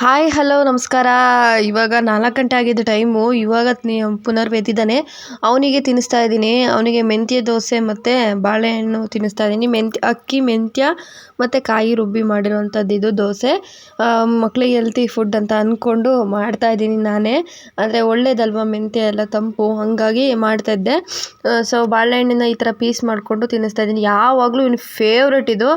Hi hello ನಮಸ್ಕಾರ. ಇವಾಗ ನಾಲ್ಕು ಗಂಟೆ ಆಗಿದ್ದ ಟೈಮು ಇವಾಗ ಪುನರ್ ಎದ್ದಿದ್ದಾನೆ ಅವನಿಗೆ ತಿನ್ನಿಸ್ತಾ ಇದ್ದೀನಿ. ಅವನಿಗೆ ಮೆಂತ್ಯ ದೋಸೆ ಮತ್ತು ಬಾಳೆಹಣ್ಣು ತಿನ್ನಿಸ್ತಾ ಇದ್ದೀನಿ. ಮೆಂತ್ಯ, ಅಕ್ಕಿ, ಮೆಂತ್ಯ ಮತ್ತು ಕಾಯಿ ರುಬ್ಬಿ ಮಾಡಿರೋವಂಥದ್ದು ಇದು ದೋಸೆ. ಮಕ್ಳಿಗೆ ಹೆಲ್ತಿ ಫುಡ್ ಅಂತ ಅಂದ್ಕೊಂಡು ಮಾಡ್ತಾ ಇದ್ದೀನಿ ನಾನೇ. ಆದರೆ ಒಳ್ಳೇದಲ್ವ ಮೆಂತ್ಯ ಎಲ್ಲ, ತಂಪು? ಹಾಗಾಗಿ ಮಾಡ್ತಾಯಿದ್ದೆ ಸೊ ಬಾಳೆಹಣ್ಣಿನ ಈ ಥರ ಪೀಸ್ ಮಾಡಿಕೊಂಡು ತಿನ್ನಿಸ್ತಾ ಇದ್ದೀನಿ. ಯಾವಾಗಲೂ ಇನ್ನು ಫೇವ್ರೆಟ್ ಇದು.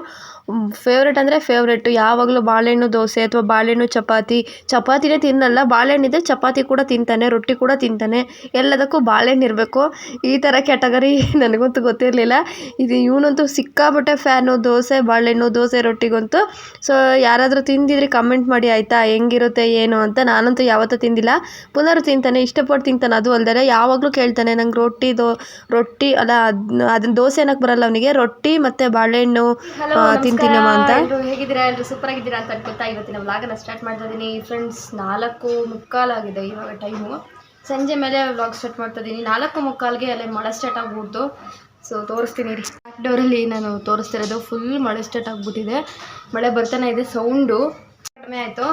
ಫೇವ್ರೆಟ್ ಅಂದರೆ ಫೇವ್ರೇಟು ಯಾವಾಗಲೂ ಬಾಳೆಹಣ್ಣು ದೋಸೆ ಅಥವಾ ಬಾಳೆಹಣ್ಣು ಚಪಾತಿ. ಚಪಾತಿನೇ ತಿನ್ನಲ್ಲ ಬಾಳೆಹಣ್ಣಿದ್ರೆ ಚಪಾತಿ ಕೂಡ ತಿಂತಾನೆ ರೊಟ್ಟಿ ಕೂಡ ತಿಂತಾನೆ. ಎಲ್ಲದಕ್ಕೂ ಬಾಳೆಹಣ್ಣು ಇರಬೇಕು. ಈ ಥರ ಕ್ಯಾಟಗರಿ ನನಗಂತೂ ಗೊತ್ತಿರಲಿಲ್ಲ. ಇದು ಇವನಂತೂ ಸಿಕ್ಕಾಪಟ್ಟೆ ಫ್ಯಾನು ದೋಸೆ ಬಾಳೆಹಣ್ಣು ದೋಸೆ ರೊಟ್ಟಿಗಂತೂ. ಸೊ ಯಾರಾದರೂ ತಿಂದಿದ್ರೆ ಕಮೆಂಟ್ ಮಾಡಿ ಆಯಿತಾ? ಹೆಂಗಿರುತ್ತೆ ಏನು ಅಂತ? ನಾನಂತೂ ಯಾವತ್ತೂ ತಿಂದಿಲ್ಲ. ಪುನರ್ ತಿಂತಾನೆ ಇಷ್ಟಪಟ್ಟು ತಿಂತಾನೆ. ಅದು ಅಲ್ಲದೆ ಯಾವಾಗಲೂ ಕೇಳ್ತಾನೆ ನಂಗೆ ರೊಟ್ಟಿ ದೋ ರೊಟ್ಟಿ ಅಲ್ಲ ಅದನ್ನ ಅದನ್ನ ದೋಸೆ ಅನ್ನಕ್ಕೆ ಬರಲ್ಲ ಅವನಿಗೆ. ರೊಟ್ಟಿ ಮತ್ತು ಬಾಳೆಹಣ್ಣು ಆ, ತಿಂತೀನಮ್ಮ ಅಂತ? ಹೇಗಿದ್ದೀರಾ? ಎಲ್ಲರೂ ಸೂಪರ್ ಆಗಿದ್ದೀರಾ ಅಂತ ಅನ್ಕೊತಾ ಇವತ್ತಿನ ವ್ಲಾಗನ್ನ ಸ್ಟಾರ್ಟ್ ಮಾಡ್ತಾ ಇದ್ದೀನಿ ಫ್ರೆಂಡ್ಸ್ ನಾಲ್ಕು ಮುಕ್ಕಾಲಾಗಿದೆ ಇವಾಗ ಟೈಮು ಸಂಜೆ ಮೇಲೆ ವ್ಲಾಗ್ ಸ್ಟಾರ್ಟ್ ಮಾಡ್ತಾ ಇದ್ದೀನಿ ನಾಲ್ಕು ಮುಕ್ಕಾಲ್ಗೆ ಅಲ್ಲೇ ಮಳೆ ಸ್ಟಾರ್ಟ್ ಆಗ್ಬಿಡ್ತು. ಸೊ ತೋರಿಸ್ತೀನಿ ರೀ ಡೋರಲ್ಲಿ ನಾನು ತೋರಿಸ್ತಿರೋದು ಫುಲ್ ಮಳೆ ಸ್ಟಾರ್ಟ್ ಆಗಿಬಿಟ್ಟಿದೆ. ಮಳೆ ಬರ್ತಾನೆ ಇದೆ. ಸೌಂಡು ಕಡಿಮೆ ಆಯಿತು.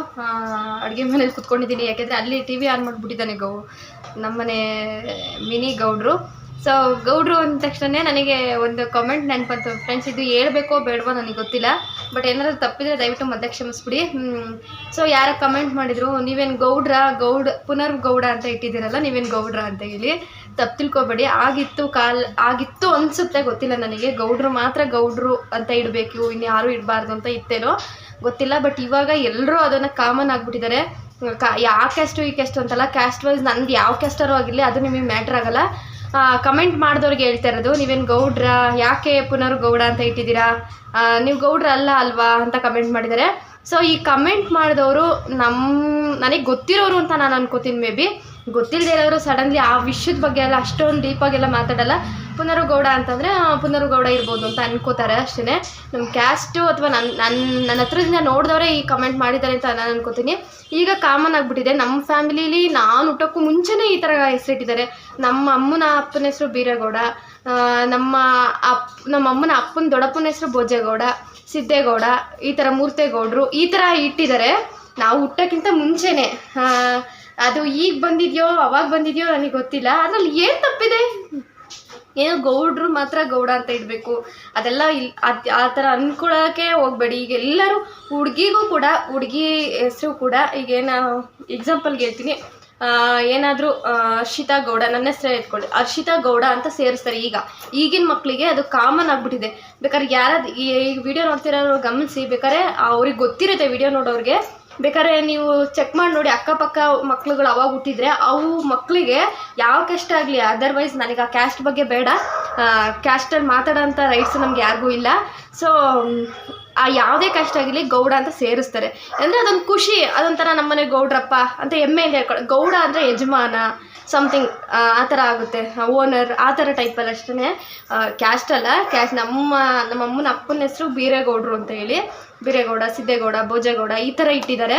ಅಡುಗೆ ಮನೇಲಿ ಕುತ್ಕೊಂಡಿದ್ದೀನಿ ಯಾಕೆಂದರೆ ಅಲ್ಲಿ ಟಿ ವಿ ಆನ್ ಮಾಡಿಬಿಟ್ಟಿದ್ದಾನೆ ಗೌ ನಮ್ಮನೆ ಮಿನಿ ಗೌಡ್ರು. ಸೊ ಗೌಡ್ರು ಅಂದ ತಕ್ಷಣ ನನಗೆ ಒಂದು ಕಾಮೆಂಟ್ ನೆನಪಂತು. ಫ್ರೆಂಡ್ಸ್ ಇದು ಹೇಳ್ಬೇಕೋ ಬೇಡವೋ ನನಗೆ ಗೊತ್ತಿಲ್ಲ. ಬಟ್ ಏನಾದರೂ ತಪ್ಪಿದ್ರೆ ದಯವಿಟ್ಟು ಮತ್ತೆ ಕ್ಷಮಿಸ್ಬಿಡಿ. ಸೊ ಯಾರ ಕಮೆಂಟ್ ಮಾಡಿದ್ರು, ನೀವೇನು ಗೌಡ್ರ, ಗೌಡ್, ಪುನರ್ ಗೌಡ ಅಂತ ಇಟ್ಟಿದ್ದೀರಲ್ಲ, ನೀವೇನು ಗೌಡ್ರ ಅಂತ ಹೇಳಿ ತಪ್ಪು ತಿಳ್ಕೊಬೇಡಿ. ಆಗಿತ್ತು ಕಾಲ್, ಆಗಿತ್ತು ಅನಿಸುತ್ತೆ, ಗೊತ್ತಿಲ್ಲ ನನಗೆ. ಗೌಡ್ರು ಮಾತ್ರ ಗೌಡ್ರು ಅಂತ ಇಡಬೇಕು. ಇನ್ನು ಯಾರು ಇಡಬಾರ್ದು ಅಂತ ಇತ್ತೇನೋ ಗೊತ್ತಿಲ್ಲ. ಬಟ್ ಇವಾಗ ಎಲ್ಲರೂ ಅದನ್ನು ಕಾಮನ್ ಆಗಿಬಿಟ್ಟಿದ್ದಾರೆ. ಕಾ ಯಾವ ಕ್ಯಾಸ್ಟು ಈ ಕ್ಯಾಸ್ಟು ಅಂತಲ್ಲ? ಕ್ಯಾಸ್ಟ್ ವೈಸ್ ನಂದು ಯಾವ ಕ್ಯಾಸ್ಟರು ಆಗಿರಲಿ, ಅದು ನಿಮಗೆ ಮ್ಯಾಟ್ರ್ ಆಗಲ್ಲ. ಕಮೆಂಟ್ ಮಾಡಿದವ್ರಿಗೆ ಹೇಳ್ತಾ ಇರೋದು, ನೀವೇನು ಗೌಡ್ರ, ಯಾಕೆ ಪುನರ್ ಗೌಡ ಅಂತ ಇಟ್ಟಿದ್ದೀರಾ? ನೀವು ಗೌಡ್ರ ಅಲ್ಲ ಅಲ್ವಾ ಅಂತ ಕಮೆಂಟ್ ಮಾಡಿದ್ದಾರೆ. ಸೊ ಈ ಕಮೆಂಟ್ ಮಾಡಿದವರು ನಮ್ಮ ನನಗೆ ಗೊತ್ತಿರೋರು ಅಂತ ನಾನು ಅನ್ಕೋತೀನಿ ಮೇ ಬಿ ಗೊತ್ತಿಲ್ಲದೆ ಇರೋರು ಸಡನ್ಲಿ ಆ ವಿಷಯದ ಬಗ್ಗೆ ಎಲ್ಲ ಅಷ್ಟೊಂದು ಡೀಪಾಗೆಲ್ಲ ಮಾತಾಡಲ್ಲ. ಪುನರು ಗೌಡ ಅಂತಂದರೆ ಪುನರು ಗೌಡ ಇರ್ಬೋದು ಅಂತ ಅನ್ಕೋತಾರೆ ಅಷ್ಟೇ ನಮ್ಮ ಕ್ಯಾಸ್ಟು ಅಥವಾ ನನ್ನ ನನ್ನ ನನ್ನ ಹತ್ರದಿಂದ ನೋಡಿದವರೇ ಈ ಕಮೆಂಟ್ ಮಾಡಿದ್ದಾರೆ ಅಂತ ನಾನು ಅನ್ಕೋತೀನಿ. ಈಗ ಕಾಮನ್ ಆಗಿಬಿಟ್ಟಿದೆ. ನಮ್ಮ ಫ್ಯಾಮಿಲೀಲಿ ನಾನು ಹುಟ್ಟೋಕ್ಕೂ ಮುಂಚೆನೇ ಈ ಥರ ಹೆಸರಿಟ್ಟಿದ್ದಾರೆ. ನಮ್ಮ ಅಮ್ಮನ ಅಪ್ಪನ ಹೆಸರು ಬೀರೇಗೌಡ ನಮ್ಮ ಅಪ್, ನಮ್ಮ ಅಮ್ಮನ ಅಪ್ಪನ ದೊಡ್ಡಪ್ಪನ ಹೆಸರು ಭೋಜೇಗೌಡ, ಸಿದ್ದೇಗೌಡ, ಈ ಥರ ಮೂರ್ತೇಗೌಡರು ಈ ಥರ ಇಟ್ಟಿದ್ದಾರೆ. ನಾವು ಹುಟ್ಟೋಕ್ಕಿಂತ ಮುಂಚೆನೇ ಅದು ಈಗ ಬಂದಿದೆಯೋ, ಅವಾಗ ಬಂದಿದೆಯೋ ನನಗೆ ಗೊತ್ತಿಲ್ಲ. ಅದ್ರಲ್ಲಿ ಏನು ತಪ್ಪಿದೆ? ಏನು ಗೌಡ್ರು ಮಾತ್ರ ಗೌಡ ಅಂತ ಇಡಬೇಕು. ಅದೆಲ್ಲ ಇಲ್ಲಿ ಅದು ಆ ಥರ ಅಂದ್ಕೊಳ್ಳೋಕ್ಕೆ ಹೋಗ್ಬೇಡಿ. ಈಗ ಎಲ್ಲರೂ ಹುಡುಗಿಗೂ ಕೂಡ, ಹುಡುಗಿ ಹೆಸರು ಕೂಡ ಈಗೇನು ಎಕ್ಸಾಂಪಲ್ಗೆ ಹೇಳ್ತೀನಿ. ಏನಾದರೂ ಹರ್ಷಿತಾ ಗೌಡ, ನನ್ನ ಹೆಸರೇ ಇಟ್ಕೊಳ್ಳಿ. ಹರ್ಷಿತಾ ಗೌಡ ಅಂತ ಸೇರಿಸ್ತಾರೆ ಈಗ. ಈಗಿನ ಮಕ್ಕಳಿಗೆ ಅದು ಕಾಮನ್ ಆಗಿಬಿಟ್ಟಿದೆ. ಬೇಕಾದ್ರೆ ಯಾರಾದ್ರು ಈ ವಿಡಿಯೋ ನೋಡ್ತಿರೋರು ಗಮನಿಸಿ. ಬೇಕಾದ್ರೆ ಅವ್ರಿಗೆ ಗೊತ್ತಿರುತ್ತೆ ವಿಡಿಯೋ ನೋಡೋರಿಗೆ. ಬೇಕಾದ್ರೆ ನೀವು ಚೆಕ್ ಮಾಡಿ ನೋಡಿ ಅಕ್ಕಪಕ್ಕ ಮಕ್ಳುಗಳು ಅವಾಗ ಹುಟ್ಟಿದ್ರೆ, ಅವು ಮಕ್ಕಳಿಗೆ ಯಾವ ಕಷ್ಟ ಆಗಲಿ? ಅದರ್ವೈಸ್ ನನಗೆ ಆ ಕ್ಯಾಸ್ಟ್ ಬಗ್ಗೆ ಬೇಡ. ಕ್ಯಾಸ್ಟಲ್ಲಿ ಮಾತಾಡೋಂಥ ರೈಟ್ಸ್ ನಮ್ಗೆ ಯಾರಿಗೂ ಇಲ್ಲ. ಸೊ ಆ ಯಾವುದೇ ಕಷ್ಟ ಆಗಿರಲಿ ಗೌಡ ಅಂತ ಸೇರಿಸ್ತಾರೆ. ಅಂದರೆ ಅದೊಂದು ಖುಷಿ, ಅದೊಂಥರ ನಮ್ಮನೆ ಗೌಡ್ರಪ್ಪ ಅಂತ ಹೆಮ್ಮೆಯಿಂದ ಹೇಳ್ಕೊಳ್ಳೋ ಗೌಡ ಅಂದರೆ ಯಜಮಾನ ಸಮಥಿಂಗ್ ಆ ಥರ ಆಗುತ್ತೆ. ಓನರ್ ಆ ಥರ ಟೈಪಲ್ಲಿ ಅಷ್ಟೇ ಕ್ಯಾಸ್ಟ್ ಅಲ್ಲ ಕ್ಯಾಸ್ಟ್ ನಮ್ಮ ನಮ್ಮ ಅಮ್ಮನ ಅಪ್ಪನ ಹೆಸರು ಬೀರೇಗೌಡರು ಅಂತ ಹೇಳಿ. ಬೀರೇಗೌಡ, ಸಿದ್ದೇಗೌಡ, ಭೋಜೇಗೌಡ ಈ ಥರ ಇಟ್ಟಿದ್ದಾರೆ.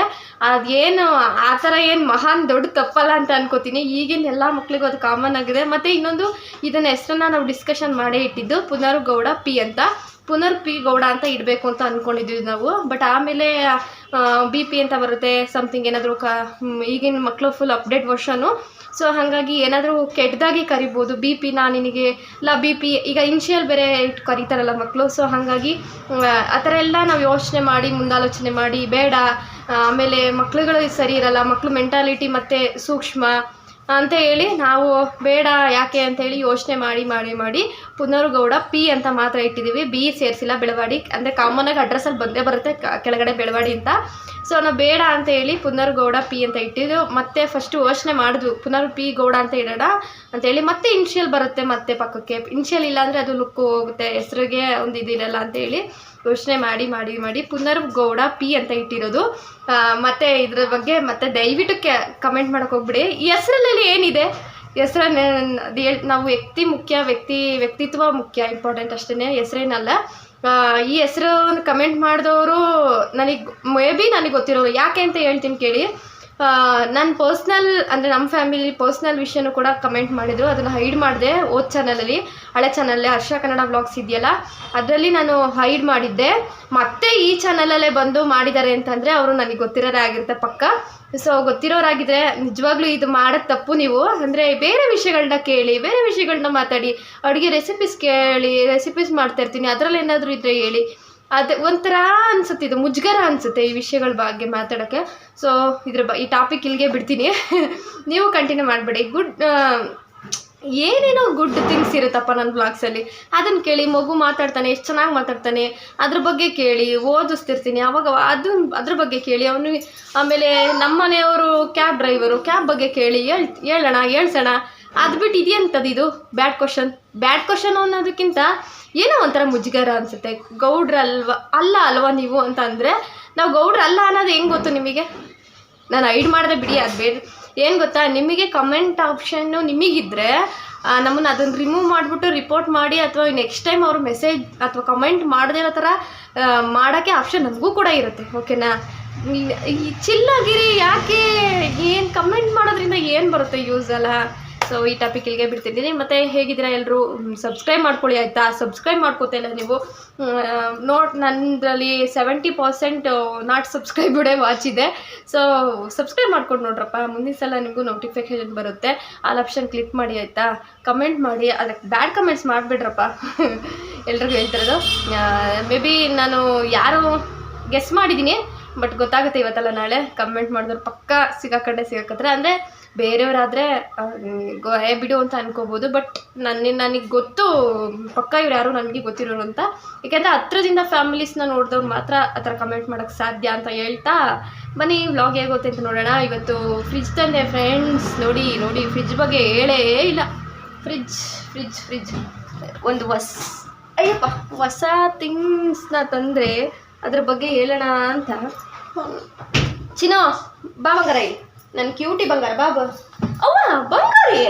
ಅದೇನು, ಆ ಥರ ಏನು ಮಹಾನ್ ದೊಡ್ಡ ತಪ್ಪಲ್ಲ ಅಂತ ಅನ್ಕೋತೀನಿ. ಈಗಿನ ಎಲ್ಲ ಮಕ್ಳಿಗೂ ಅದು ಕಾಮನ್ ಆಗಿದೆ. ಮತ್ತು ಇನ್ನೊಂದು, ಇದನ್ನ ಹೆಸರನ್ನ ನಾವು ಡಿಸ್ಕಷನ್ ಮಾಡೇ ಇಟ್ಟಿದ್ದು ಪುನರ್ ಗೌಡ ಪಿ ಅಂತ. ಪುನರ್ ಪಿ ಗೌಡ ಅಂತ ಇಡಬೇಕು ಅಂತ ಅಂದ್ಕೊಂಡಿದ್ವಿ ನಾವು. ಬಟ್ ಆಮೇಲೆ ಬಿ ಪಿ ಅಂತ ಬರುತ್ತೆ ಸಮಥಿಂಗ್ ಏನಾದರೂ ಕ ಈಗಿನ ಮಕ್ಕಳು ಫುಲ್ ಅಪ್ಡೇಟ್ ವರ್ಷನು ಸೊ ಹಾಗಾಗಿ ಏನಾದರೂ ಕೆಟ್ಟದಾಗಿ ಕರಿಬೋದು ಬಿ ಪಿ ನಾ ನಿನಗೆ, ಇಲ್ಲ ಬಿ ಪಿ ಈಗ ಇನ್ಷಿಯಲ್ ಬೇರೆ ಇಟ್ಟು ಕರೀತಾರಲ್ಲ ಮಕ್ಕಳು ಸೊ ಹಾಗಾಗಿ ಆ ಥರ ಎಲ್ಲ ನಾವು ಯೋಚನೆ ಮಾಡಿ, ಮುಂದಾಲೋಚನೆ ಮಾಡಿ, ಬೇಡ. ಆಮೇಲೆ ಮಕ್ಳುಗಳು ಸರಿ ಇರಲ್ಲ ಮಕ್ಕಳು ಮೆಂಟಾಲಿಟಿ ಮತ್ತು ಸೂಕ್ಷ್ಮ. ಅಂತ ಹೇಳಿ ನಾವು ಬೇಡ ಯಾಕೆ ಅಂತ ಹೇಳಿ ಯೋಚನೆ ಮಾಡಿ ಮಾಡಿ ಮಾಡಿ ಪುನರ್ಗೌಡ ಪಿ ಅಂತ ಮಾತ್ರ ಇಟ್ಟಿದ್ದೀವಿ ಬಿ ಸೇರಿಸಿಲ್ಲ ಬೆಳವಾಡಿ. ಅಂದರೆ ಕಾಮನಾಗಿ ಅಡ್ರೆಸ್ಸಲ್ಲಿ ಬಂದೇ ಬರುತ್ತೆ ಕೆಳಗಡೆ ಬೆಳವಾಡಿ ಅಂತ. ಸೊ ನಾವು ಬೇಡ ಅಂತ ಹೇಳಿ ಪುನರ್ಗೌಡ ಪಿ ಅಂತ ಇಟ್ಟಿದ್ದು. ಮತ್ತೆ ಫಸ್ಟು ಯೋಚನೆ ಮಾಡಿದ್ವಿ. ಪುನರ್ ಪಿ ಗೌಡ ಅಂತ ಇಡೋಣ ಅಂತೇಳಿ ಮತ್ತೆ ಇನ್ಷಿಯಲ್ ಬರುತ್ತೆ ಮತ್ತೆ ಪಕ್ಕಕ್ಕೆ. ಇನ್ಷಿಯಲ್ ಇಲ್ಲ ಅಂದರೆ ಅದು ಲುಕ್ಕು ಹೋಗುತ್ತೆ. ಹೆಸ್ರಿಗೆ ಒಂದು ಇದಿರಲ್ಲ ಅಂತೇಳಿ ಯೋಚನೆ ಮಾಡಿ ಮಾಡಿ ಮಾಡಿ ಪುನರ್ ಗೌಡ ಪಿ ಅಂತ ಇಟ್ಟಿರೋದು. ಮತ್ತೆ ಇದ್ರ ಬಗ್ಗೆ ಮತ್ತೆ ದಯವಿಟ್ಟು ಕೆ ಕಮೆಂಟ್ ಮಾಡಕ್ ಹೋಗ್ಬಿಡಿ. ಈ ಹೆಸರಲ್ಲಿ ಏನಿದೆ? ಹೆಸರನ್ನ ನಾವು ವ್ಯಕ್ತಿ ಮುಖ್ಯ, ವ್ಯಕ್ತಿ, ವ್ಯಕ್ತಿತ್ವ ಮುಖ್ಯ ಇಂಪಾರ್ಟೆಂಟ್ ಅಷ್ಟೇ ಹೆಸರೇನಲ್ಲ. ಈ ಹೆಸರು ಕಮೆಂಟ್ ಮಾಡಿದವರು ನನಗೆ ಮೇ ಬಿ ನನಗೆ ಗೊತ್ತಿರೋರು. ಯಾಕೆ ಅಂತ ಹೇಳ್ತೀನಿ ಕೇಳಿ. ನನ್ನ ಪರ್ಸ್ನಲ್ ಅಂದರೆ ನಮ್ಮ ಫ್ಯಾಮಿಲಿ ಪರ್ಸ್ನಲ್ ವಿಷಯನೂ ಕೂಡ ಕಮೆಂಟ್ ಮಾಡಿದರು. ಅದನ್ನು ಹೈಡ್ ಮಾಡಿದೆ ಓದ್ ಚಾನಲಲ್ಲಿ ಹಳೆ ಚಾನಲ್ಲೇ ಹರ್ಷ ಕನ್ನಡ ಬ್ಲಾಗ್ಸ್ ಇದೆಯಲ್ಲ? ಅದರಲ್ಲಿ ನಾನು ಹೈಡ್ ಮಾಡಿದ್ದೆ. ಮತ್ತೆ ಈ ಚಾನಲಲ್ಲೇ ಬಂದು ಮಾಡಿದ್ದಾರೆ ಅಂತಂದರೆ ಅವರು ನನಗೆ ಗೊತ್ತಿರೋರೇ ಆಗಿರುತ್ತೆ ಪಕ್ಕ. ಸೊ ಗೊತ್ತಿರೋರಾಗಿದ್ದರೆ ನಿಜವಾಗ್ಲೂ ಇದು ಮಾಡೋದು ತಪ್ಪು ನೀವು. ಅಂದರೆ ಬೇರೆ ವಿಷಯಗಳನ್ನ ಕೇಳಿ, ಬೇರೆ ವಿಷಯಗಳನ್ನ ಮಾತಾಡಿ. ಅಡುಗೆ ರೆಸಿಪೀಸ್ ಕೇಳಿ ರೆಸಿಪೀಸ್ ಮಾಡ್ತಾಯಿರ್ತೀನಿ ಅದರಲ್ಲಿ ಏನಾದರೂ ಇದ್ದರೆ ಹೇಳಿ. ಅದು ಒಂಥರ ಅನ್ಸುತ್ತೆ ಇದು, ಮುಜುಗರ ಅನ್ಸುತ್ತೆ ಈ ವಿಷಯಗಳ ಬಗ್ಗೆ ಮಾತಾಡೋಕ್ಕೆ. ಸೊ ಇದ್ರ ಬ, ಈ ಟಾಪಿಕ್ ಇಲ್ಲಿಗೆ ಬಿಡ್ತೀನಿ. ನೀವು ಕಂಟಿನ್ಯೂ ಮಾಡಬೇಡಿ. ಗುಡ್ ಏನೇನೋ ಗುಡ್ ಥಿಂಗ್ಸ್ ಇರುತ್ತಪ್ಪ ನನ್ನ ಬ್ಲಾಗ್ಸಲ್ಲಿ ಅದನ್ನು ಕೇಳಿ, ಮಗು ಮಾತಾಡ್ತಾನೆ, ಎಷ್ಟು ಚೆನ್ನಾಗಿ ಮಾತಾಡ್ತಾನೆ, ಅದ್ರ ಬಗ್ಗೆ ಕೇಳಿ, ಓದಿಸ್ತಿರ್ತೀನಿ. ಅವಾಗ ಅದು ಅದ್ರ ಬಗ್ಗೆ ಕೇಳಿ, ಅವನು, ಆಮೇಲೆ ನಮ್ಮನೆಯವರು ಕ್ಯಾಬ್ ಡ್ರೈವರು ಕ್ಯಾಬ್ ಬಗ್ಗೆ ಕೇಳಿ ಹೇಳ್ ಹೇಳೋಣ, ಹೇಳ್ಸೋಣ. ಅದು ಬಿಟ್ಟು ಇದು? ಬ್ಯಾಡ್ ಕ್ವಶನ್ ಬ್ಯಾಡ್ ಕ್ವಶನ್ ಅನ್ನೋದಕ್ಕಿಂತ ಏನೋ ಒಂಥರ ಮುಜುಗರ ಅನಿಸುತ್ತೆ. ಗೌಡ್ರಲ್ವ, ಅಲ್ಲ ಅಲ್ವಾ ನೀವು ಅಂತ ಅಂದರೆ, ನಾವು ಗೌಡ್ರಲ್ಲ ಅನ್ನೋದು ಹೆಂಗೆ ಗೊತ್ತು ನಿಮಗೆ? ನಾನು ಐಡ್ ಮಾಡಿದೆ ಬಿಡಿ, ಅದು ಏನು ಗೊತ್ತಾ? ನಿಮಗೆ ಕಮೆಂಟ್ ಆಪ್ಷನ್ನು ನಿಮಗಿದ್ರೆ ನಮ್ಮನ್ನು ಅದನ್ನು ರಿಮೂವ್ ಮಾಡಿಬಿಟ್ಟು ರಿಪೋರ್ಟ್ ಮಾಡಿ ಅಥವಾ ನೆಕ್ಸ್ಟ್ ಟೈಮ್ ಅವರು ಮೆಸೇಜ್ ಅಥವಾ ಕಮೆಂಟ್ ಮಾಡದೇ ಇರೋ ಥರ ಮಾಡೋಕ್ಕೆ ಆಪ್ಷನ್ ನಮಗೂ ಕೂಡ ಇರುತ್ತೆ. ಓಕೆನಾ ಈ- ಚಿಲ್ಲಾಗಿರಿ, ಯಾಕೆ ಏನು ಕಮೆಂಟ್ ಮಾಡೋದ್ರಿಂದ ಏನು ಬರುತ್ತೆ ಯೂಸ್ ಸೊ ಈ ಟಾಪಿಕ್ ಇಲ್ಲಿಗೆ ಬಿಡ್ತಿದ್ದೀನಿ. ಮತ್ತೆ ಹೇಗಿದ್ದೀರಾ ಎಲ್ಲರೂ ಸಬ್ಸ್ಕ್ರೈಬ್ ಮಾಡ್ಕೊಳ್ಳಿ ಆಯಿತಾ? ಸಬ್ಸ್ಕ್ರೈಬ್ ಮಾಡ್ಕೋತೇನೆ ನೀವು. ನೋಟ್ ನನ್ನದ್ರಲ್ಲಿ ಸೆವೆಂಟಿ ಪರ್ಸೆಂಟ್ ನಾಟ್ ಸಬ್ಸ್ಕ್ರೈಬ್ಡೇ ವಾಚ್ ಇದೆ. ಸೊ ಸಬ್ಸ್ಕ್ರೈಬ್ ಮಾಡ್ಕೊಂಡು ನೋಡ್ರಪ್ಪ. ಮುಂದಿನ ಸಲ ನಿಮಗೂ ನೋಟಿಫಿಕೇಶನ್ ಬರುತ್ತೆ. ಆಲ್ ಆಪ್ಷನ್ ಕ್ಲಿಕ್ ಮಾಡಿ ಆಯಿತಾ? ಕಮೆಂಟ್ ಮಾಡಿ. ಅದಕ್ಕೆ ಬ್ಯಾಡ್ ಕಮೆಂಟ್ಸ್ ಮಾಡಿಬಿಡ್ರಪ್ಪ. ಎಲ್ರಿಗೂ ಹೇಳ್ತಿರೋದು. ಮೇ ಬಿ ನಾನು ಯಾರು ಗೆಸ್ ಮಾಡಿದ್ದೀನಿ ಬಟ್ ಗೊತ್ತಾಗುತ್ತೆ ಇವತ್ತಲ್ಲ ನಾಳೆ. ಕಮೆಂಟ್ ಮಾಡಿದ್ರೆ ಪಕ್ಕ ಸಿಗಾಕಂಡೆ ಸಿಗಾಕತ್ರೆ. ಅಂದರೆ ಬೇರೆಯವರಾದರೆ ಏ, ಬಿಡು ಅಂತ ಅನ್ಕೋಬೋದು, ಬಟ್ ನನ್ನ, ನನಗೆ ಗೊತ್ತು, ಪಕ್ಕ ಇವ್ರು ಯಾರು ನನಗೆ ಗೊತ್ತಿರೋರು ಅಂತ. ಯಾಕೆಂದರೆ ಹತ್ರದಿಂದ ಫ್ಯಾಮಿಲೀಸ್ನ ನೋಡಿದವ್ರು ಮಾತ್ರ ಆ ಥರ ಕಮೆಂಟ್ ಮಾಡೋಕ್ಕೆ ಸಾಧ್ಯ ಅಂತ ಹೇಳ್ತಾ, ಬನ್ನಿ ವ್ಲಾಗ್ ಹೇಗೋತ್ತೆ ಅಂತ ನೋಡೋಣ. ಇವತ್ತು ಫ್ರಿಜ್ ತಂದೆ ಫ್ರೆಂಡ್ಸ್ ನೋಡಿ ನೋಡಿ ಫ್ರಿಜ್ ಬಗ್ಗೆ ಹೇಳೇ ಇಲ್ಲ. ಫ್ರಿಜ್ ಫ್ರಿಜ್ ಫ್ರಿಜ್ ಒಂದು ಹೊಸ, ಅಯ್ಯಪ್ಪ, ಹೊಸ ಥಿಂಗ್ಸ್ನ ತಂದರೆ ಅದ್ರ ಬಗ್ಗೆ ಹೇಳೋಣ ಅಂತ. ಚಿನ್ನ ಬಾಮಗರ ಇಲ್ಲಿ. ನನ್ನ ಕ್ಯೂಟಿ ಬಂಗಾರ ಬಾಬು ಅವ ಬಂಗಾರಿ?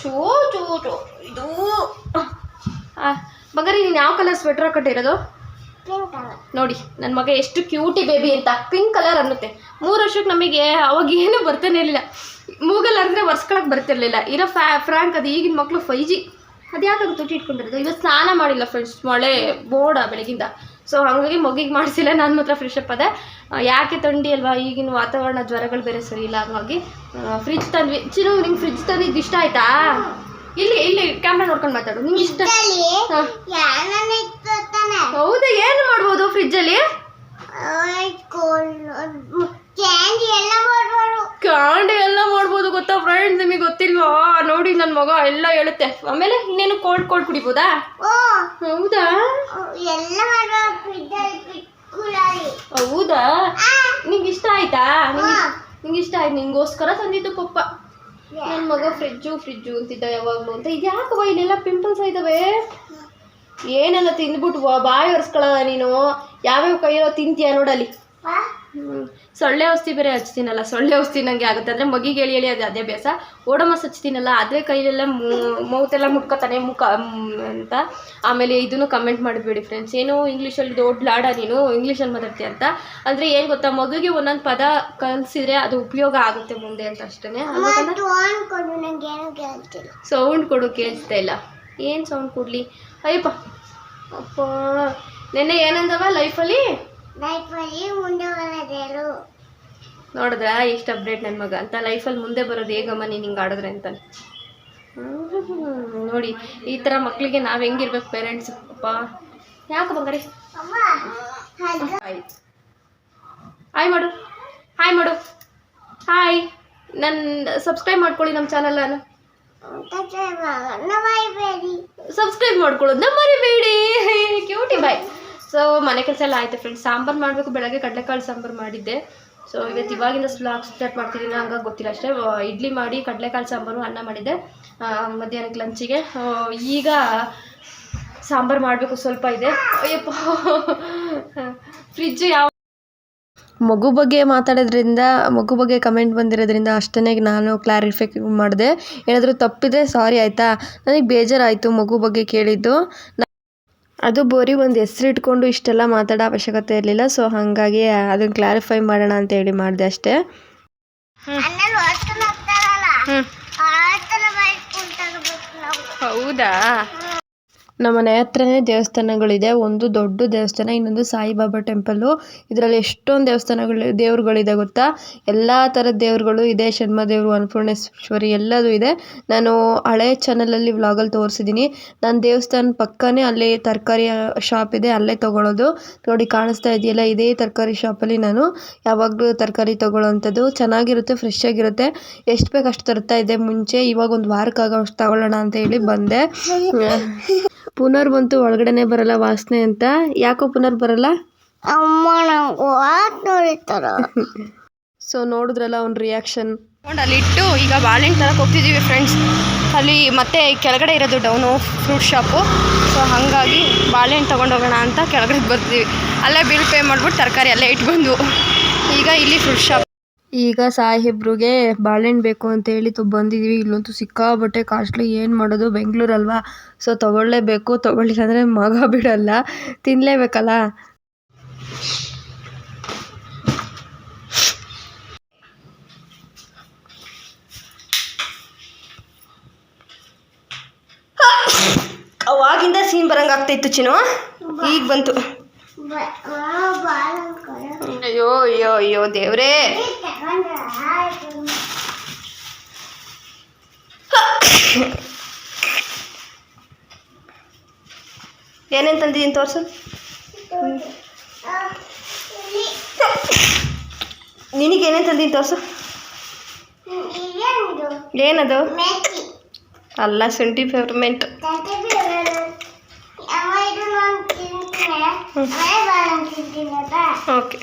ಚೋ ಚೋ ಚೋ. ಇದು. ಬಂಗಾರಿ, ನೀನು ಯಾವ ಕಲರ್ ಸ್ವೆಟ್ರ್ ಹಾಕೊಂಡಿರೋದು ನೋಡಿ ನನ್ನ ಮಗ ಎಷ್ಟು ಕ್ಯೂಟಿ ಬೇಬಿ ಅಂತ. ಪಿಂಕ್ ಕಲರ್ ಅನ್ನುತ್ತೆ. ಮೂರು ವರ್ಷಕ್ಕೆ ನಮಗೆ ಅವಾಗ ಏನು ಬರ್ತಾನೆ ಇರಲಿಲ್ಲ. ಮೂಗಲ್ ಅಂದರೆ ಒರ್ಸ್ಕೊಳಕ್ಕೆ ಬರ್ತಿರ್ಲಿಲ್ಲ. ಇರೋ ಫ್ಯಾ ಫ್ರ್ಯಾಂಕ್ ಅದು ಈಗಿನ ಮಕ್ಕಳು ಫೈ ಜಿ ಅದು ತುಟ್ಟಿ ಇಟ್ಕೊಂಡಿರೋದು? ಇವತ್ತು ಸ್ನಾನ ಮಾಡಿಲ್ಲ ಫ್ರೆಂಡ್ಸ್ ಮಳೆ ಬೋಡ ಬೆಳಗಿಂದ. ಸೊ ಹಾಗಾಗಿ ಮಗಿಗೆ ಮಾಡಿಸಿಲ್ಲ ನಾನು ಮಾತ್ರ ಫ್ರೆಶ್ ಅಪ್ ಅದೇ ಯಾಕೆ ಥಂಡಿ ಅಲ್ವಾ? ಈಗಿನ ವಾತಾವರಣ ಜ್ವರಗಳು ಬೇರೆ ಸರಿ ಇಲ್ಲ ಹಾಗಾಗಿ ಫ್ರಿಜ್ ತಂದ್ವಿ. ಚಿನ್ನು ನಿಂಗೆ ಫ್ರಿಜ್ ತಂದಿದ್ದು ಇಷ್ಟ ಆಯ್ತಾ? ಇಲ್ಲಿ ಇಲ್ಲಿ ಕ್ಯಾಮ್ರಾ ನೋಡ್ಕೊಂಡು ಮಾತಾಡು. ನಿಂಗೆ ಇಷ್ಟ? ಹೌದು ಏನು ಮಾಡ್ಬೋದು ಫ್ರಿಜ್ಜಲ್ಲಿ ಕ್ಯಾಂಡಿ ಎಲ್ಲ ಮಾಡ್ಬೋದು. ಗೊತ್ತಾ ಫ್ರೆಂಡ್ಸ್ ನಿಮಗೆ ಗೊತ್ತಿಲ್ವಾ? ನೋಡಿ ನನ್ನ ಮಗ ಎಲ್ಲ ಹೇಳುತ್ತೆ. ಆಮೇಲೆ ಇನ್ನೇನು ಕೋಲ್ಡ್ ಕೋಲ್ಡ್ ಕುಡಿಬೋದಾ? ಹೌದಾ? ಹೌದಾ? ನಿಂಗೆ ಇಷ್ಟ ಆಯ್ತಾ? ನಿಂಗೆ ಇಷ್ಟ ಆಯ್ತು, ನಿಂಗೋಸ್ಕರ ತಂದಿದ್ದು ಪಪ್ಪ ನನ್ನ ಮಗ ಫ್ರಿಜ್ಜು ಫ್ರಿಜ್ಜು ಅಂತಿದ್ದ ಯಾವಾಗಲೂ ಅಂತ. ಇದು ಇಲ್ಲೆಲ್ಲ ಪಿಂಪಲ್ಸ್ ಆಯ್ತವೆ ಏನೆಲ್ಲ ತಿಂದ್ಬಿಟ್ಟು ಬಾಯಿ ಒರೆಸ್ಕೊಳ್ಳೋದ ನೀನು? ಯಾವ್ಯಾವ ಕೈಯೋ ತಿಂತೀಯ ನೋಡಲ್ಲಿ? ಹ್ಮ್. ಸೊಳ್ಳೆ ಔಷಧಿ ಬೇರೆ ಹಚ್ತೀನಲ್ಲ ಸೊಳ್ಳೆ ಔಷಧಿ ನನಗೆ ಆಗುತ್ತೆ. ಅಂದರೆ ಮಗಿಗೆ ಹೇಳಿ ಹೇಳಿ ಅದು ಅದೇ ಅಭ್ಯಾಸ. ಓಡಮಸ್ ಹಚ್ತೀನಲ್ಲ ಅದೇ ಕೈಲೆಲ್ಲ ಮೌತೆಲ್ಲ ಮುಟ್ಕೋತಾನೆ ಮುಖ ಅಂತ. ಆಮೇಲೆ ಇದನ್ನು ಕಮೆಂಟ್ ಮಾಡಿಬಿಡಿ ಫ್ರೆಂಡ್ಸ್ ಏನು ಇಂಗ್ಲೀಷಲ್ಲಿ ದೊಡ್ಡ ಲಾಡ ನೀನು? ಇಂಗ್ಲೀಷಲ್ಲಿ ಮಾತಾಡ್ತೀಯ ಅಂತ. ಅಂದರೆ ಏನು ಗೊತ್ತಾ ಮಗುಗೆ ಒಂದೊಂದು ಪದ ಕಲಿಸಿದ್ರೆ ಅದು ಉಪಯೋಗ ಆಗುತ್ತೆ ಮುಂದೆ ಅಂತ ಅಷ್ಟೇ ಸೌಂಡ್ ಕೊಡು ಕೇಳಿಸ್ತಾ ಇಲ್ಲ. ಏನು ಸೌಂಡ್ ಕೊಡಲಿ? ಅಯ್ಯಪ್ಪ ಅಪ್ಪ. ನೆನ್ನೆ ಏನಂದವ ಲೈಫಲ್ಲಿ ನೋಡಿದ್ರ ಎಷ್ಟು ಅಪ್ಡೇಟ್ ನನ್ನ ಮಗ. ಅಂತ ಲೈಫಲ್ಲಿ ಮುಂದೆ ಬರೋದು ಹೇಗಮ್ಮ ನೀನು ಹಿಂಗೆ ಆಡಿದ್ರೆ ಅಂತ ನೋಡಿ ಈ ಥರ ಮಕ್ಕಳಿಗೆ ನಾವು ಹೆಂಗಿರ್ಬೇಕು ಪೇರೆಂಟ್ಸ್ ಅಪ್ಪ ಯಾಕೆ ಬಂಗಾರಿ ಹಾಯ್ ಹಾಯ್ ಮಾಡು. ಹಾಯ್ ಮಾಡು. ಹಾಯ್ ನನ್ನ ಸಬ್ಸ್ಕ್ರೈಬ್ ಮಾಡ್ಕೊಳ್ಳಿ ನಮ್ಮ ಚಾನಲನ್ನು ಸಬ್ಸ್ಕ್ರೈಬ್ ಮಾಡ್ಕೊಳ್ಳೋದನ್ನ ಮರಿಬೇಡಿ. ಕ್ಯೂಟಿ ಬಾಯ್ ಸೊ ಮನೆ ಕೆಲಸ ಎಲ್ಲ ಆಯ್ತು ಫ್ರೆಂಡ್ಸ್ ಸಾಂಬಾರು ಮಾಡಬೇಕು, ಬೆಳಗ್ಗೆ ಕಡಲೆಕಾಳು ಸಾಂಬಾರು ಮಾಡಿದ್ದೆ. ಸೊ ಇವತ್ತು ಇವಾಗಿಂದ ಸ್ಲಾಗ್ ಸ್ಟಾರ್ಟ್ ಮಾಡ್ತಿದ್ದೀನಿ ಹಂಗಾಗಿ ಗೊತ್ತಿಲ್ಲ ಅಷ್ಟೇ. ಇಡ್ಲಿ ಮಾಡಿ, ಕಡಲೆಕಾಳು ಸಾಂಬಾರು ಅನ್ನ ಮಾಡಿದ್ದೆ. ಮಧ್ಯಾಹ್ನಕ್ಕೆ ಲಂಚಿಗೆ ಈಗ ಸಾಂಬಾರು ಮಾಡಬೇಕು ಸ್ವಲ್ಪ ಇದೆ. ಅಯ್ಯಪ್ಪ. ಫ್ರಿಜ್ ಯಾವ ಮಗು ಬಗ್ಗೆ ಮಾತಾಡೋದ್ರಿಂದ, ಮಗು ಬಗ್ಗೆ ಕಮೆಂಟ್ ಬಂದಿರೋದ್ರಿಂದ ಅಷ್ಟೇ ನಾನು ಕ್ಲಾರಿಫೈ ಮಾಡಿದೆ. ಏನಾದರೂ ತಪ್ಪಿದ್ರೆ ಸಾರಿ ಆಯಿತಾ? ನನಗೆ ಬೇಜಾರಾಯಿತು ಮಗು ಬಗ್ಗೆ ಕೇಳಿದ್ದು. ಅದು ಬರೀ ಒಂದು ಹೆಸರು ಇಟ್ಕೊಂಡು ಇಷ್ಟೆಲ್ಲ ಮಾತಾಡೋ ಅವಶ್ಯಕತೆ ಇರಲಿಲ್ಲ. ಸೊ ಹಾಗಾಗಿ ಅದನ್ನು ಕ್ಲಾರಿಫೈ ಮಾಡೋಣ ಅಂತ ಹೇಳಿ ಮಾಡಿದೆ ಅಷ್ಟೇ. ಹೌದಾ? ನಮ್ಮ ಮನೆ ಹತ್ರನೇ ದೇವಸ್ಥಾನಗಳಿದೆ. ಒಂದು ದೊಡ್ಡ ದೇವಸ್ಥಾನ, ಇನ್ನೊಂದು ಸಾಯಿಬಾಬಾ ಟೆಂಪಲ್ಲು ಇದರಲ್ಲಿ ಎಷ್ಟೊಂದು ದೇವಸ್ಥಾನಗಳು, ದೇವರುಗಳಿದೆ ಗೊತ್ತಾ? ಎಲ್ಲ ಥರದ ದೇವರುಗಳು ಇದೆ. ದೇವರು, ಅನ್ನಪೂರ್ಣೇಶ್ವರಿ ಎಲ್ಲದೂ ಇದೆ. ನಾನು ಹಳೆ ಚಾನಲಲ್ಲಿ ವ್ಲಾಗಲ್ಲಿ ತೋರಿಸಿದ್ದೀನಿ. ನಾನು ದೇವಸ್ಥಾನ ಪಕ್ಕನೇ ಅಲ್ಲಿ ತರಕಾರಿ ಶಾಪ್ ಇದೆ. ಅಲ್ಲೇ ತೊಗೊಳೋದು. ನೋಡಿ, ಕಾಣಿಸ್ತಾ ಇದೆಯಲ್ಲ? ಇದೇ ತರಕಾರಿ ಶಾಪಲ್ಲಿ ನಾನು. ಯಾವಾಗಲೂ ತರಕಾರಿ ತೊಗೊಳ್ಳೋವಂಥದ್ದು ಚೆನ್ನಾಗಿರುತ್ತೆ ಫ್ರೆಶ್ ಆಗಿರುತ್ತೆ. ಎಷ್ಟು ಬೇಕು ಅಷ್ಟು ತರ್ತಾ ಇದೆ ಮುಂಚೆ ಇವಾಗ ಒಂದು ವಾರಕ್ಕಾಗೋ ಅಷ್ಟು ತಗೊಳ್ಳೋಣ ಅಂತ ಹೇಳಿ ಬಂದೆ. ಪುನರ್ ಬಂತು ಒಳಗಡೆನೆ ಬರಲ್ಲ ವಾಸನೆ ಅಂತ. ಯಾಕೋ ಪುನರ್ ಬರಲ್ಲ? ಅಮ್ಮ ಸೊ ನೋಡಿದ್ರಲ್ಲ ಅವ್ನ ರಿಯಾಕ್ಷನ್ ತಗೊಂಡು ಅಲ್ಲಿ ಇಟ್ಟು ಈಗ ಬಾಳೆಹಣ್ಣು ತರಕ್ಕೆ ಹೋಗ್ತಿದ್ದೀವಿ ಫ್ರೆಂಡ್ಸ್ ಅಲ್ಲಿ ಮತ್ತೆ ಕೆಳಗಡೆ ಇರೋದು ಡೌನು ಫ್ರೂಟ್ ಶಾಪು ಸೊ ಹಾಗಾಗಿ ಬಾಳೆಹಣ್ಣು ತೊಗೊಂಡು ಹೋಗೋಣ ಅಂತ ಕೆಳಗಡೆ ಬರ್ತೀವಿ ಅಲ್ಲೇ ಬಿಲ್ ಪೇ ಮಾಡ್ಬಿಟ್ಟು ತರಕಾರಿ ಅಲ್ಲೇ ಇಟ್ಬಂದು ಈಗ ಇಲ್ಲಿ ಫ್ರೂಟ್ ಶಾಪ್ ಈಗ ಸಾಹೇಬ್ರಿಗೆ ಬಾಳೆಹಣ್ಣು ಬೇಕು ಅಂತ ಹೇಳಿ ತು ಬಂದಿದ್ದೀವಿ ಇಲ್ಲಂತೂ ಸಿಕ್ಕಾಬಟ್ಟೆ ಕಾಸ್ಟ್ಲಿ. ಏನು ಮಾಡೋದು? ಬೆಂಗಳೂರಲ್ವಾ? ಸೊ ತೊಗೊಳ್ಳೇಬೇಕು. ತೊಗೊಳ್ಳಿಲ್ಲ ಅಂದರೆ ಮಗ ಬಿಡಲ್ಲ. ತಿನ್ನಲೇಬೇಕಲ್ಲ ಅವಾಗಿಂದ ಸೀನ್ ಬರಂಗಾಗ್ತಾಯಿತ್ತು ಚಿನ್ನು. ಈಗ ಬಂತು. ಅಯ್ಯೋ ಅಯ್ಯೋ ಅಯ್ಯೋ ದೇವ್ರೇ. ಏನೇನು ತಂದಿದ್ದೀನಿ ತೋರ್ಸು? ನಿನಗೆ ಏನೇನು ತಂದಿದ್ದೀನಿ ತೋರ್ಸು? ಏನದು? ಅಲ್ಲ ಶುಂಠಿ ಪೆಪರ್ಮೆಂಟ್ ಓಕೆ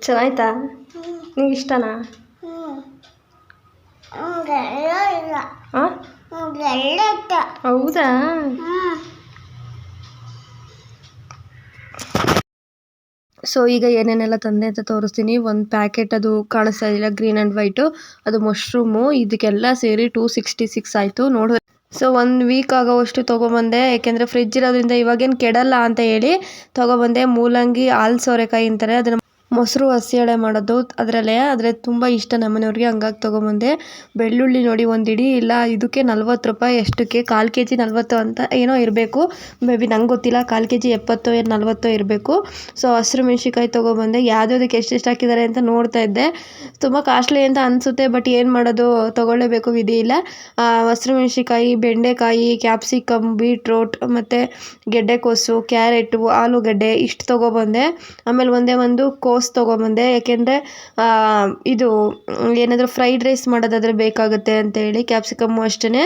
ಚೆನ್ನಾಯ್ತಾ ನಿಂಗೆ ಇಷ್ಟನಾ ಹೌದಾ ಸೊ ಈಗ ಏನೇನೆಲ್ಲ ತಂದೆ ಅಂತ ತೋರಿಸ್ತೀನಿ. ಒಂದು ಪ್ಯಾಕೆಟ್ ಅದು ಕಾಣಿಸ್ತಾ ಇದೆಯಲ್ಲ ಗ್ರೀನ್ ಆ್ಯಂಡ್ ವೈಟು ಅದು ಮಶ್ರೂಮು ಇದಕ್ಕೆಲ್ಲ ಸೇರಿ ಟೂ ಸಿಕ್ಸ್ಟಿ ಸಿಕ್ಸ್ ಆಯಿತು. ನೋಡಿದ್ರೆ ಸೊ ಒಂದು ವೀಕ್ ಆಗೋವಷ್ಟು ತೊಗೊಬಂದೆ. ಯಾಕೆಂದರೆ ಫ್ರಿಜ್ ಇರೋದ್ರಿಂದ ಇವಾಗೇನು ಕೆಡಲ್ಲ ಅಂತ ಹೇಳಿ ತೊಗೊಬಂದೆ. ಮೂಲಂಗಿ, ಹಾಲು ಸೋರೆಕಾಯಿ ಅಂತಾರೆ. ಅದನ್ನು ಮೊಸರು ಹಸಿಯಾಳೆ ಮಾಡೋದು, ಅದರಲ್ಲೇ ಆದರೆ ತುಂಬ ಇಷ್ಟ ನಮ್ಮನೆಯವ್ರಿಗೆ, ಹಂಗಾಗಿ ತೊಗೊಂಬಂದೆ. ಬೆಳ್ಳುಳ್ಳಿ ನೋಡಿ ಒಂದು ಇಲ್ಲ ಇದಕ್ಕೆ ನಲ್ವತ್ತು ರೂಪಾಯಿ ಎಷ್ಟಕ್ಕೆ, ಕಾಲು ಕೆ ಜಿ ನಲ್ವತ್ತು ಅಂತ ಏನೋ ಇರಬೇಕು. ಮೇ ಬಿ ನಂಗೆ ಗೊತ್ತಿಲ್ಲ, ಕಾಲು ಕೆ ಜಿ ಎಪ್ಪತ್ತೋ ಏನು ನಲ್ವತ್ತೋ ಇರಬೇಕು. ಸೊ ಹಸಿರು ಮೆಣ್ಸಿನ್ಕಾಯಿ ತೊಗೊಬಂದೆ. ಯಾವುದ್ಯಾವ್ದಕ್ಕೆ ಎಷ್ಟೆಷ್ಟು ಹಾಕಿದ್ದಾರೆ ಅಂತ ನೋಡ್ತಾ ಇದ್ದೆ. ತುಂಬ ಕಾಸ್ಟ್ಲಿ ಅಂತ ಅನಿಸುತ್ತೆ ಬಟ್ ಏನು ಮಾಡೋದು ತೊಗೊಳ್ಳೇಬೇಕು ವಿಧಿ ಇಲ್ಲ. ಹಸಿರು ಮೆಣ್ಸಿನ್ಕಾಯಿ, ಬೆಂಡೆಕಾಯಿ ಕ್ಯಾಪ್ಸಿಕಮ್ ಬೀಟ್ರೋಟ್, ಮತ್ತು ಗೆಡ್ಡೆಕೋಸು ಕ್ಯಾರೆಟು, ಆಲೂಗಡ್ಡೆ ಇಷ್ಟು ತೊಗೊಬಂದೆ. ಆಮೇಲೆ ಒಂದೇ ಒಂದು ಕೋಸ್ ತೊಗೊಂಬಂದೆ, ಯಾಕೆಂದರೆ ಇದು, ಏನಾದರೂ ಫ್ರೈಡ್ ರೈಸ್ ಮಾಡೋದಾದರೆ ಬೇಕಾಗುತ್ತೆ ಅಂತೇಳಿ ಕ್ಯಾಪ್ಸಿಕಮ್ಮು ಅಷ್ಟೇ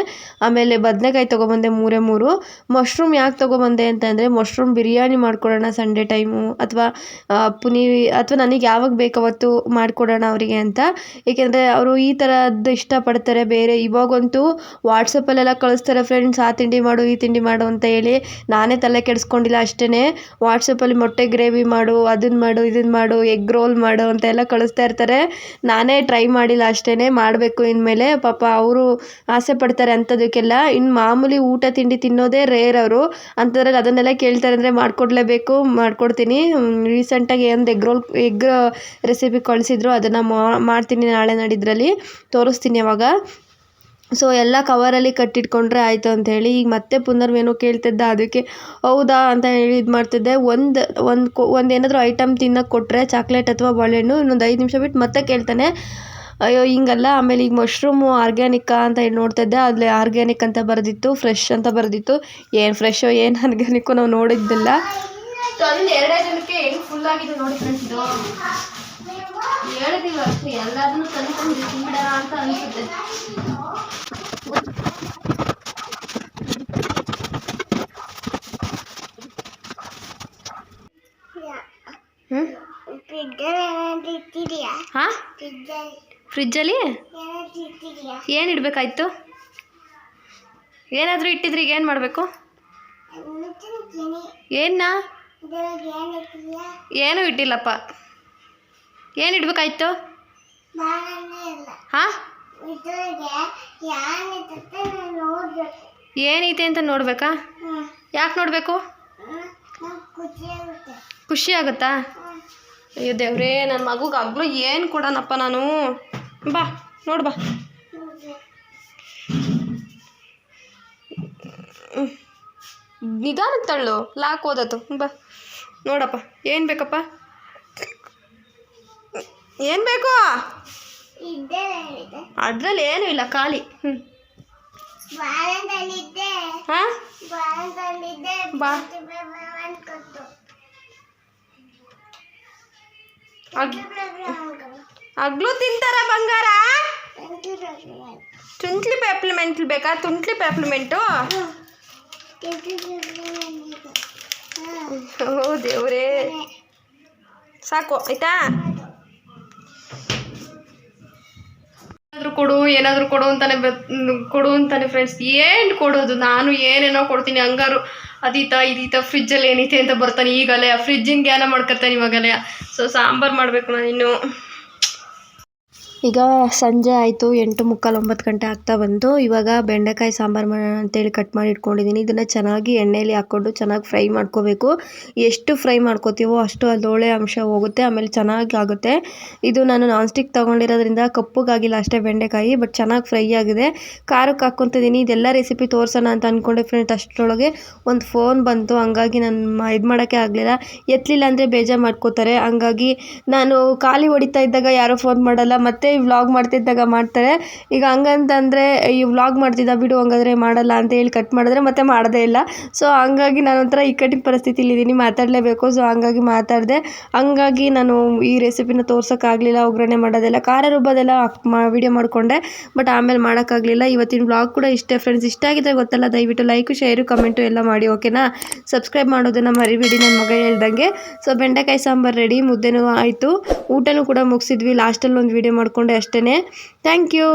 ಆಮೇಲೆ ಬದನೆಕಾಯಿ ತೊಗೊಂಬಂದೆ ಮೂರೇ ಮೂರು. ಮಶ್ರೂಮ್ ಯಾಕೆ ತೊಗೊಂಬಂದೆ ಅಂತಂದರೆ ಮಶ್ರೂಮ್ ಬಿರಿಯಾನಿ ಮಾಡ್ಕೊಡೋಣ ಸಂಡೇ ಟೈಮು ಅಥವಾ ಪುನಿ, ಅಥವಾ ನನಗೆ ಯಾವಾಗ ಬೇಕು ಅವತ್ತು ಮಾಡಿಕೊಡೋಣ ಅವರಿಗೆ ಅಂತ. ಏಕೆಂದರೆ, ಅವರು ಈ ಥರದ್ದು ಇಷ್ಟಪಡ್ತಾರೆ ಬೇರೆ. ಇವಾಗಂತೂ ವಾಟ್ಸಪ್ಪಲ್ಲೆಲ್ಲ ಕಳಿಸ್ತಾರೆ ಫ್ರೆಂಡ್ಸ್ ಆ ತಿಂಡಿ ಮಾಡು, ಈ ತಿಂಡಿ ಮಾಡು ಅಂತ ಹೇಳಿ ನಾನೇ ತಲೆ ಕೆಡಿಸ್ಕೊಂಡಿಲ್ಲ ಅಷ್ಟೇ ವಾಟ್ಸಪ್ಪಲ್ಲಿ ಮೊಟ್ಟೆ ಗ್ರೇವಿ ಮಾಡು ಅದನ್ನು ಮಾಡು ಇದನ್ನು ಮಾಡು ಎಗ್ ರೋಲ್ ಮಾಡು ಅಂತ ಎಲ್ಲ ಕಳಿಸ್ತಾ ಇರ್ತಾರೆ. ನಾನೇ ಟ್ರೈ ಮಾಡಿಲ್ಲ ಅಷ್ಟೇ ಮಾಡಬೇಕು ಇನ್ಮೇಲೆ. ಪಾಪ ಅವರು ಆಸೆ ಪಡ್ತಾರೆ ಅಂಥದಕ್ಕೆಲ್ಲ. ಇನ್ನು ಮಾಮೂಲಿ ಊಟ ತಿಂಡಿ ತಿನ್ನೋದೇ ರೇರ್ ಅವರು. ಅಂಥದ್ರಲ್ಲಿ ಅದನ್ನೆಲ್ಲ ಕೇಳ್ತಾರೆ ಅಂದರೆ ಮಾಡಿಕೊಡ್ಲೇಬೇಕು, ಮಾಡಿಕೊಡ್ತೀನಿ. ರೀಸೆಂಟಾಗಿ ಒಂದು ಎಗ್ ರೋಲ್ ಎಗ್ ರೆಸಿಪಿ ಕಳಿಸಿದ್ರು, ಅದನ್ನು ಮಾಡ್ತೀನಿ ನಾಳೆ ನಾಡಿದ್ರಲ್ಲಿ. ತೋರಿಸ್ತೀನಿ ಅವಾಗ. ಸೊ ಎಲ್ಲ ಕವರಲ್ಲಿ ಕಟ್ಟಿಟ್ಕೊಂಡ್ರೆ ಆಯಿತು ಹೇಳಿ ಈಗ ಮತ್ತೆ ಪುನರ್ವೇನೋ ಕೇಳ್ತಿದ್ದ, ಅದಕ್ಕೆ ಹೌದಾ ಅಂತ ಹೇಳಿ ಇದು ಮಾಡ್ತಿದ್ದೆ. ಒಂದು ಒಂದು ಕೊ, ಒಂದು ಏನಾದರೂ ಐಟಮ್ ತಿನ್ನೋಕೆ ಕೊಟ್ಟರೆ ಚಾಕ್ಲೇಟ್ ಅಥವಾ ಬಾಳೆಹಣ್ಣು ಇನ್ನೊಂದು ಐದು ನಿಮಿಷ ಬಿಟ್ಟು ಮತ್ತೆ ಕೇಳ್ತಾನೆ. ಅಯ್ಯೋ, ಹಿಂಗಲ್ಲ, ಆಮೇಲೆ ಈಗ ಮಶ್ರೂಮು ಆರ್ಗ್ಯಾನಿಕ್ಕಾ ಅಂತ ಹೇಳಿ ನೋಡ್ತಿದ್ದೆ ಅಲ್ಲಿ ಆರ್ಗ್ಯಾನಿಕ್ ಅಂತ ಬರೆದಿತ್ತು ಫ್ರೆಶ್ ಅಂತ ಬರೆದಿತ್ತು. ಏನು ಫ್ರೆಶೋ ಏನು ಆರ್ಗ್ಯಾನಿಕ್ಕು ನಾವು ನೋಡಿದ್ದಿಲ್ಲ. ಹೇಳಿದೀವಿ ಅಷ್ಟೇ ಎಲ್ಲದನ್ನು ತಂದು ತಂದು ತಿನ್ಬಿಡೋಣ ಅಂತ ಅನ್ಸುತ್ತೆ. ಹ್ಞೂ ಹಾಂ? ಫ್ರಿಜ್ಜಲ್ಲಿ? ಏನು ಇಡಬೇಕಾಯ್ತು ಏನಾದರೂ ಇಟ್ಟಿದ್ರೆ ಈಗ ಏನು ಮಾಡಬೇಕು? ಏನಾ ಏನೂ ಇಟ್ಟಿಲ್ಲಪ್ಪ. ಏನು ಇಡ್ಬೇಕಾಯ್ತು? ಹಾಂ? ಏನೈತೆ ಅಂತ ನೋಡ್ಬೇಕಾ? ಯಾಕೆ ನೋಡಬೇಕು? ಖುಷಿ ಆಗುತ್ತಾ. ಅಯ್ಯೋ ದೇವ್ರೇ ನನ್ನ ಮಗುಗೆ ಹಗ್ಲು ಏನು ಕೊಡೋಣಪ್ಪ ನಾನು? ಬಾ ನೋಡು ಬಾ. ಹ್ಮ್. ನಿಧಾನಕ್ಕೆ ತಳ್ಳು ಲಾಕ್ ಓದತ್ತು ಬಾ. ನೋಡಪ್ಪ ಏನು ಬೇಕಪ್ಪ? ಏನು ಬೇಕು? ಅದ್ರಲ್ಲಿ ಏನು ಇಲ್ಲ ಖಾಲಿ. ಹ್ಞೂ ಹಾಂ? ಬಾ. ತಿಂತಾರ ಬಂಗಾರ? ತುಂಟ್ಲಿ ಪೆಪ್ಲಿಮೆಂಟ್ ಬೇಕಾ? ತುಂಟ್ಲಿ ಪೆಪ್ಲಿಮೆಂಟು ಓ ದೇವ್ರೇ. ಸಾಕು ಆಯ್ತಾ? ಕೊಡು, ಏನಾದರೂ ಕೊಡು ಅಂತಾನೆ ಕೊಡು ಅಂತಾನೆ ಫ್ರೆಂಡ್ಸ್ ಏನು ಕೊಡೋದು? ನಾನು ಏನೇನೋ ಕೊಡ್ತೀನಿ, ಹಂಗಾರು ಅದೀತ ಇದೀತ ಫ್ರಿಜ್ಜಲ್ಲಿ ಏನೈತೆ ಅಂತ ಬರ್ತಾನೆ ಈಗಲೇ. ಫ್ರಿಜ್ಜಿನ ಜ್ಞಾನ ಮಾಡ್ಕೊತಾನೆ ಇವಾಗಲೇ. ಸೊ ಸಾಂಬಾರು ಮಾಡಬೇಕು ನಾನು ಇನ್ನು. ಈಗ ಸಂಜೆ ಆಯಿತು, ಎಂಟು ಮುಕ್ಕಾಲು ಒಂಬತ್ತು ಗಂಟೆ ಆಗ್ತಾ ಬಂತು. ಇವಾಗ ಬೆಂಡೆಕಾಯಿ ಸಾಂಬಾರು ಮಾಡೋಣ ಅಂತೇಳಿ ಕಟ್ ಮಾಡಿ ಇಟ್ಕೊಂಡಿದ್ದೀನಿ ಇದನ್ನು ಚೆನ್ನಾಗಿ ಎಣ್ಣೆಯಲ್ಲಿ ಹಾಕ್ಕೊಂಡು ಚೆನ್ನಾಗಿ ಫ್ರೈ ಮಾಡ್ಕೋಬೇಕು. ಎಷ್ಟು ಫ್ರೈ ಮಾಡ್ಕೋತೀವೋ ಅಷ್ಟು ಅದೊಳೆ ಅಂಶ ಹೋಗುತ್ತೆ, ಆಮೇಲೆ ಚೆನ್ನಾಗಿ ಆಗುತ್ತೆ. ಇದು ನಾನು ನಾನ್ ಸ್ಟಿಕ್ ತೊಗೊಂಡಿರೋದ್ರಿಂದ ಕಪ್ಪಗಾಗಿಲ್ಲ ಅಷ್ಟೇ ಬೆಂಡೆಕಾಯಿ ಬಟ್ ಚೆನ್ನಾಗಿ ಫ್ರೈ ಆಗಿದೆ. ಖಾರಕ್ಕೆ ಹಾಕ್ಕೊತಿದ್ದೀನಿ ಇದೆಲ್ಲ ರೆಸಿಪಿ ತೋರಿಸೋಣ ಅಂತ ಅಂದ್ಕೊಂಡೆ ಫ್ರೆಂಡ್ಸ್ ಅಷ್ಟರೊಳಗೆ. ಒಂದು ಫೋನ್ ಬಂತು, ಹಂಗಾಗಿ ನಾನು ಇದು ಮಾಡೋಕ್ಕೆ ಆಗಲಿಲ್ಲ. ಎತ್ತಲಿಲ್ಲ ಅಂದರೆ ಬೇಜಾರು ಮಾಡ್ಕೋತಾರೆ. ಹಂಗಾಗಿ ನಾನು ಖಾಲಿ ಹೊಡಿತಾ ಇದ್ದಾಗ ಯಾರೂ ಫೋನ್ ಮಾಡಲ್ಲ. ಮತ್ತು ಈ ವ್ಲಾಗ್ ಮಾಡ್ತಿದ್ದಾಗ ಮಾಡ್ತಾರೆ. ಈಗ ಹಂಗಂತಂದರೆ ಈ ವ್ಲಾಗ್ ಮಾಡ್ತಿದ್ದ ಬಿಡು ಹಂಗಾದ್ರೆ ಮಾಡಲ್ಲ ಅಂತ ಹೇಳಿ ಕಟ್ ಮಾಡಿದ್ರೆ ಮತ್ತೆ ಮಾಡೋದೇ ಇಲ್ಲ. ಸೊ ಹಂಗಾಗಿ ನಾನು ಒಂಥರ ಇಕ್ಕಟ್ಟಿನ ಪರಿಸ್ಥಿತಿಲಿ ಇದ್ದೀನಿ ಮಾತಾಡಲೇಬೇಕು. ಸೊ ಹಂಗಾಗಿ ಮಾತಾಡಿದೆ. ಹಂಗಾಗಿ ನಾನು ಈ ರೆಸಿಪಿನ ತೋರ್ಸೋಕ್ಕಾಗಲಿಲ್ಲ ಒಗ್ಗರಣೆ ಮಾಡೋದೆಲ್ಲ. ಖಾರ ರುಬ್ಬೋದೆಲ್ಲ ಮಾ ವಿಡಿಯೋ ಮಾಡಿಕೊಂಡೆ. ಬಟ್ ಆಮೇಲೆ ಮಾಡೋಕ್ಕಾಗಲಿಲ್ಲ ಇವತ್ತಿನ ವ್ಲಾಗ್ ಕೂಡ ಇಷ್ಟೇ ಫ್ರೆಂಡ್ಸ್ ಇಷ್ಟ ಆಗಿದೆ ಗೊತ್ತಲ್ಲ, ದಯವಿಟ್ಟು ಲೈಕು ಶೇರು ಕಮೆಂಟು ಎಲ್ಲ ಮಾಡಿ ಓಕೆನಾ ಸಬ್ಸ್ಕ್ರೈಬ್ ಮಾಡೋದನ್ನು ಮರಿಬೇಡಿ ನನ್ನ ಮಗ ಹೇಳ್ದಂಗೆ. ಸೊ ಬೆಂಡೆಕಾಯಿ ಸಾಂಬಾರು ರೆಡಿ ಮುದ್ದೆನೂ ಆಯಿತು. ಊಟನೂ ಕೂಡ ಮುಗಿಸಿದ್ವಿ. ಲಾಸ್ಟಲ್ಲಿ ಒಂದು ವಿಡಿಯೋ ಮಾಡಿಕೊಂಡೆ ಅಷ್ಟೇ ಥ್ಯಾಂಕ್ ಯು